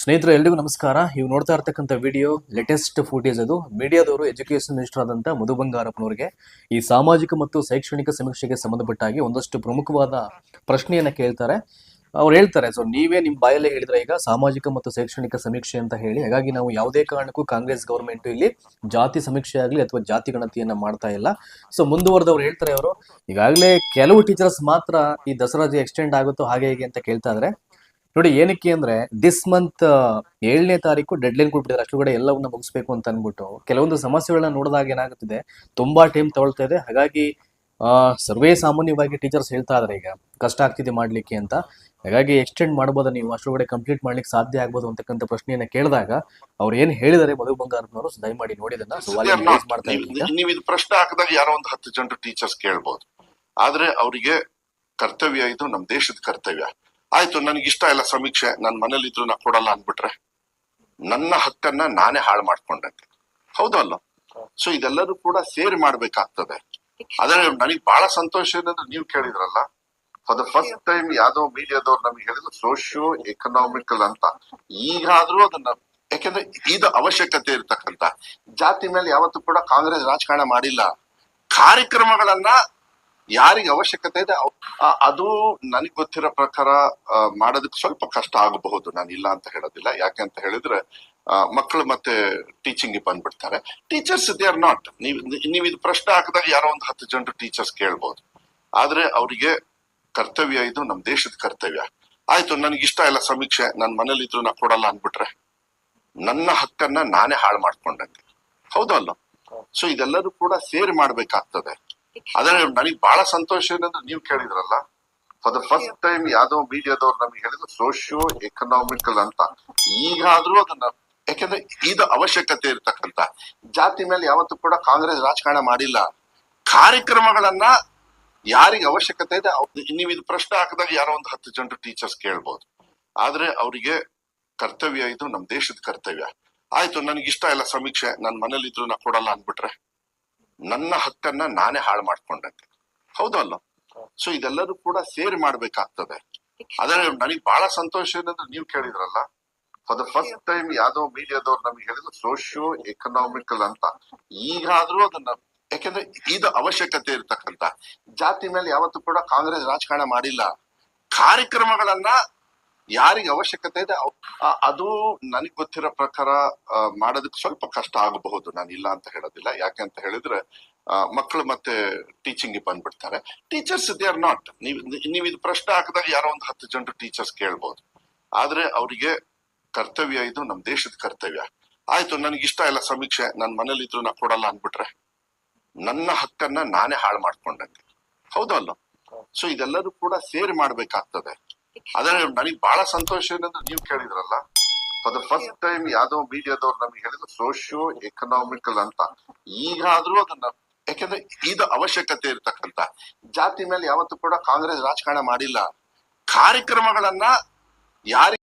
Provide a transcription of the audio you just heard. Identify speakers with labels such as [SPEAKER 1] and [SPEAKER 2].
[SPEAKER 1] ಸ್ನೇಹಿತರೆ, ಎಲ್ರಿಗೂ ನಮಸ್ಕಾರ. ನೀವು ನೋಡ್ತಾ ಇರ್ತಕ್ಕಂಥ ವಿಡಿಯೋ ಲೇಟೆಸ್ಟ್ ಫುಟೇಜ್ ಅದು ಮೀಡಿಯಾದವರು ಎಜುಕೇಶನ್ ಮಿನಿಸ್ಟರ್ ಆದಂತ ಮಧು ಬಂಗಾರಪ್ಪನವರಿಗೆ. ಈ ಸಾಮಾಜಿಕ ಮತ್ತು ಶೈಕ್ಷಣಿಕ ಸಮೀಕ್ಷೆಗೆ ಸಂಬಂಧಪಟ್ಟಾಗಿ ಒಂದಷ್ಟು ಪ್ರಮುಖವಾದ ಪ್ರಶ್ನೆಯನ್ನ ಕೇಳ್ತಾರೆ. ಅವ್ರು ಹೇಳ್ತಾರೆ ಸೊ ನೀವೇ ನಿಮ್ಮ ಬಾಯಲ್ಲೇ ಹೇಳಿದ್ರೆ ಈಗ ಸಾಮಾಜಿಕ ಮತ್ತು ಶೈಕ್ಷಣಿಕ ಸಮೀಕ್ಷೆ ಅಂತ ಹೇಳಿ, ಹಾಗಾಗಿ ನಾವು ಯಾವುದೇ ಕಾರಣಕ್ಕೂ ಕಾಂಗ್ರೆಸ್ ಗವರ್ಮೆಂಟ್ ಇಲ್ಲಿ ಜಾತಿ ಸಮೀಕ್ಷೆ ಆಗಲಿ ಅಥವಾ ಜಾತಿ ಗಣತಿಯನ್ನ ಮಾಡ್ತಾ ಇಲ್ಲ. ಸೊ ಮುಂದುವರೆದವ್ರು ಹೇಳ್ತಾರೆ ಅವರು, ಈಗಾಗಲೇ ಕೆಲವು ಟೀಚರ್ಸ್ ಮಾತ್ರ ಈ ದಸರಾ ಎಕ್ಸ್ಟೆಂಡ್ ಆಗುತ್ತೋ ಹಾಗೆ ಹೀಗೆ ಅಂತ ಕೇಳ್ತಾ ಇದ್ರೆ. ನೋಡಿ ಏನಕ್ಕೆ ಅಂದ್ರೆ ದಿಸ್ ಮಂತ್ ಏಳನೇ ತಾರೀಕು ಡೆಡ್ ಲೈನ್ ಅಷ್ಟು ಅಷ್ಟೊಳಗಡೆ ಎಲ್ಲವನ್ನ ಮುಗಿಸ್ಬೇಕು ಅಂತ ಅನ್ಬಿಟ್ಟು ಕೆಲವೊಂದು ಸಮಸ್ಯೆಗಳನ್ನ ನೋಡಿದಾಗ ಏನಾಗುತ್ತಿದೆ ತುಂಬಾ ಟೈಮ್ ತಗೊಳ್ತಾ ಇದೆ. ಹಾಗಾಗಿ ಆ, ಸರ್ವೇ ಸಾಮಾನ್ಯವಾಗಿ ಟೀಚರ್ಸ್ ಹೇಳ್ತಾ ಇದಾರೆ ಈಗ ಕಷ್ಟ ಆಗ್ತಿದೆ ಮಾಡ್ಲಿಕ್ಕೆ ಅಂತ. ಹಾಗಾಗಿ ಎಕ್ಸ್ಟೆಂಡ್ ಮಾಡ್ಬೋದಾ ನೀವು? ಅಷ್ಟೊಳಗಡೆ ಕಂಪ್ಲೀಟ್ ಮಾಡ್ಲಿಕ್ಕೆ ಸಾಧ್ಯ ಆಗ್ಬೋದು ಅಂತಕ್ಕಂಥ ಪ್ರಶ್ನೆಯನ್ನ ಕೇಳಿದಾಗ ಅವ್ರು ಏನ್ ಹೇಳಿದಾರೆ ಮಧು ಬಂಗಾರಪ್ಪನವರು ದಯಮಾಡಿ ನೋಡಿದನ್ನ
[SPEAKER 2] ನೀವು ಇದು ಪ್ರಶ್ನೆ ಹಾಕಿದಾಗ ಯಾರೋ ಒಂದು ಹತ್ತು ಜನರು ಟೀಚರ್ಸ್ ಕೇಳ್ಬೋದು. ಆದ್ರೆ ಅವರಿಗೆ ಕರ್ತವ್ಯ ಇದು ನಮ್ ದೇಶದ ಕರ್ತವ್ಯ. ಆಯ್ತು ನನಗೆ ಇಷ್ಟ ಇಲ್ಲ ಸಮೀಕ್ಷೆ. ನನ್ನ ಮನೇಲಿ ಇದ್ರು ನಾ ಕೊಡಲ್ಲ ಅನ್ಬಿಟ್ರೆ ನನ್ನ ಹಕ್ಕನ್ನ ನಾನೇ ಹಾಳು ಮಾಡ್ಕೊಂಡಂತೆ. ಹೌದಲ್ಲ ಸೊ ಇದೆಲ್ಲರೂ ಕೂಡ ಸೇರಿ ಮಾಡ್ಬೇಕಾಗ್ತದೆ. ಆದ್ರೆ ನನಗೆ ಬಹಳ ಸಂತೋಷ ಏನಂದ್ರೆ ನೀವು ಕೇಳಿದ್ರಲ್ಲ ಫಾರ್ ದ ಫಸ್ಟ್ ಟೈಮ್ ಯಾವ್ದೋ ಮೀಡಿಯಾದವ್ರು ನಮ್ಗೆ ಹೇಳಿದ್ರು ಸೋಶಿಯೋ ಎಕನಾಮಿಕಲ್ ಅಂತ. ಈಗಾದ್ರೂ ಅದನ್ನ, ಯಾಕೆಂದ್ರೆ ಇದು ಅವಶ್ಯಕತೆ ಇರ್ತಕ್ಕಂತ ಜಾತಿ ಮೇಲೆ ಯಾವತ್ತೂ ಕೂಡ ಕಾಂಗ್ರೆಸ್ ರಾಜಕಾರಣ ಮಾಡಿಲ್ಲ. ಕಾರ್ಯಕ್ರಮಗಳನ್ನ ಯಾರಿಗೆ ಅವಶ್ಯಕತೆ ಇದೆ ಅದು ನನಗೆ ಗೊತ್ತಿರೋ ಪ್ರಕಾರ ಮಾಡೋದಕ್ಕೆ ಸ್ವಲ್ಪ ಕಷ್ಟ ಆಗಬಹುದು. ನಾನು ಇಲ್ಲ ಅಂತ ಹೇಳೋದಿಲ್ಲ. ಯಾಕೆ ಅಂತ ಹೇಳಿದ್ರೆ ಮಕ್ಕಳು ಮತ್ತೆ ಟೀಚಿಂಗ್ ಬಂದ್ಬಿಡ್ತಾರೆ. ಟೀಚರ್ಸ್ ದೇ ಆರ್ ನಾಟ್ ನೀವು ನೀವು ಇದು ಪ್ರಶ್ನೆ ಹಾಕಿದಾಗ ಯಾರೋ ಒಂದು ಹತ್ತು ಜನರು ಟೀಚರ್ಸ್ ಕೇಳ್ಬೋದು. ಆದ್ರೆ ಅವರಿಗೆ ಕರ್ತವ್ಯ ಇದು ನಮ್ ದೇಶದ ಕರ್ತವ್ಯ. ಆಯ್ತು ನನಗೆ ಇಷ್ಟ ಇಲ್ಲ ಸಮೀಕ್ಷೆ. ನನ್ನ ಮನೇಲಿ ಇದ್ರು ನಾ ಕೊಡಲ್ಲ ಅನ್ಬಿಟ್ರೆ ನನ್ನ ಹಕ್ಕನ್ನ ನಾನೇ ಹಾಳು ಮಾಡ್ಕೊಂಡಂಗೆ. ಹೌದಲ್ಲ ಸೊ ಇದೆಲ್ಲರೂ ಕೂಡ ಸೇರಿ ಮಾಡ್ಬೇಕಾಗ್ತದೆ. ಆದ್ರೆ ನನಗೆ ಬಹಳ ಸಂತೋಷ ಏನಂದ್ರೆ ನೀವು ಕೇಳಿದ್ರಲ್ಲ. ಫಾರ್ ದ ಫಸ್ಟ್ ಟೈಮ್ ಯಾವ್ದೋ ಮೀಡಿಯಾದವ್ರು ನಮಗೆ ಹೇಳಿದ್ರು ಸೋಶಿಯೋ ಎಕನಾಮಿಕಲ್ ಅಂತ. ಈಗಾದ್ರೂ ಅದನ್ನ ಯಾಕಂದ್ರೆ ಇದು ಅವಶ್ಯಕತೆ ಇರ್ತಕ್ಕಂತ. ಜಾತಿ ಮೇಲೆ ಯಾವತ್ತೂ ಕೂಡ ಕಾಂಗ್ರೆಸ್ ರಾಜಕಾರಣ ಮಾಡಿಲ್ಲ. ಕಾರ್ಯಕ್ರಮಗಳನ್ನ ಯಾರಿಗೆ ಅವಶ್ಯಕತೆ ಇದೆ ನೀವು ಇದು ಪ್ರಶ್ನೆ ಹಾಕಿದಾಗ ಯಾರೋ ಒಂದು ಹತ್ತು ಜನರು ಟೀಚರ್ಸ್ ಕೇಳ್ಬೋದು. ಆದ್ರೆ ಅವರಿಗೆ ಕರ್ತವ್ಯ ಇದು ನಮ್ ದೇಶದ ಕರ್ತವ್ಯ. ಆಯ್ತು ನನಗೆ ಇಷ್ಟ ಇಲ್ಲ ಸಮೀಕ್ಷೆ ನನ್ನ ಮನೇಲಿ ಇದ್ರು ನಾ ಕೊಡಲ್ಲ ಅನ್ಬಿಟ್ರೆ ನನ್ನ ಹಕ್ಕನ್ನ ನಾನೇ ಹಾಳು ಮಾಡ್ಕೊಂಡಂತೆ. ಹೌದಲ್ಲ ಸೊ ಇದೆಲ್ಲರೂ ಕೂಡ ಸೇರಿ ಮಾಡ್ಬೇಕಾಗ್ತದೆ. ಆದ್ರೆ ನನಗೆ ಬಹಳ ಸಂತೋಷ ಏನಂದ್ರೆ ನೀವು ಕೇಳಿದ್ರಲ್ಲ ಫಾರ್ ದ ಫಸ್ಟ್ ಟೈಮ್ ಯಾವ್ದೋ ಮೀಡಿಯಾದವ್ರು ನಮಗೆ ಹೇಳಿದ್ರು ಸೋಶಿಯೋ ಎಕನಾಮಿಕಲ್ ಅಂತ. ಈಗಾದ್ರೂ ಅದನ್ನ, ಯಾಕೆಂದ್ರೆ ಇದು ಅವಶ್ಯಕತೆ ಇರ್ತಕ್ಕಂತ ಜಾತಿ ಮೇಲೆ ಯಾವತ್ತೂ ಕೂಡ ಕಾಂಗ್ರೆಸ್ ರಾಜಕಾರಣ ಮಾಡಿಲ್ಲ. ಕಾರ್ಯಕ್ರಮಗಳನ್ನ ಯಾರಿಗೆ ಅವಶ್ಯಕತೆ ಇದೆ ಅದು ನನಗೆ ಗೊತ್ತಿರೋ ಪ್ರಕಾರ ಮಾಡೋದಕ್ಕೆ ಸ್ವಲ್ಪ ಕಷ್ಟ ಆಗಬಹುದು. ನಾನು ಇಲ್ಲ ಅಂತ ಹೇಳೋದಿಲ್ಲ. ಯಾಕೆ ಅಂತ ಹೇಳಿದ್ರೆ ಮಕ್ಕಳು ಮತ್ತೆ ಟೀಚಿಂಗ್ ಬಂದ್ಬಿಡ್ತಾರೆ. ಟೀಚರ್ಸ್ ದೇ ಆರ್ ನಾಟ್ ನೀವು ನೀವು ಇದು ಪ್ರಶ್ನೆ ಹಾಕಿದಾಗ ಯಾರೋ ಒಂದು ಹತ್ತು ಜನರು ಟೀಚರ್ಸ್ ಕೇಳ್ಬೋದು. ಆದ್ರೆ ಅವರಿಗೆ ಕರ್ತವ್ಯ ಇದು, ನಮ್ ದೇಶದ ಕರ್ತವ್ಯ. ಆಯ್ತು, ನನಗೆ ಇಷ್ಟ ಇಲ್ಲ ಸಮೀಕ್ಷೆ. ನನ್ನ ಮನೇಲಿ ಇದ್ರು ನಾ ಕೊಡಲ್ಲ ಅನ್ಬಿಟ್ರೆ ನನ್ನ ಹಕ್ಕನ್ನ ನಾನೇ ಹಾಳು ಮಾಡ್ಕೊಂಡಂಗೆ. ಹೌದಲ್ಲ ಸೊ ಇದೆಲ್ಲರೂ ಕೂಡ ಸೇರಿ ಮಾಡ್ಬೇಕಾಗ್ತದೆ. ಆದ್ರೆ ನನಗೆ ಬಹಳ ಸಂತೋಷ ಏನಂದ್ರೆ ನೀವು ಕೇಳಿದ್ರಲ್ಲ. ಫಾರ್ ದ ಫಸ್ಟ್ ಟೈಮ್ ಯಾವ್ದೋ ಮೀಡಿಯಾದವ್ರು ನಮಗೆ ಹೇಳಿದ್ರು ಸೋಶಿಯೋ ಎಕನಾಮಿಕಲ್ ಅಂತ. ಈಗಾದ್ರೂ ಅದನ್ನ ಯಾಕೆಂದ್ರೆ ಇದು ಅವಶ್ಯಕತೆ ಇರ್ತಕ್ಕಂತ ಜಾತಿ ಮೇಲೆ ಯಾವತ್ತೂ ಕೂಡ ಕಾಂಗ್ರೆಸ್ ರಾಜಕಾರಣ ಮಾಡಿಲ್ಲ. ಕಾರ್ಯಕ್ರಮಗಳನ್ನ ಯಾರಿಗೆ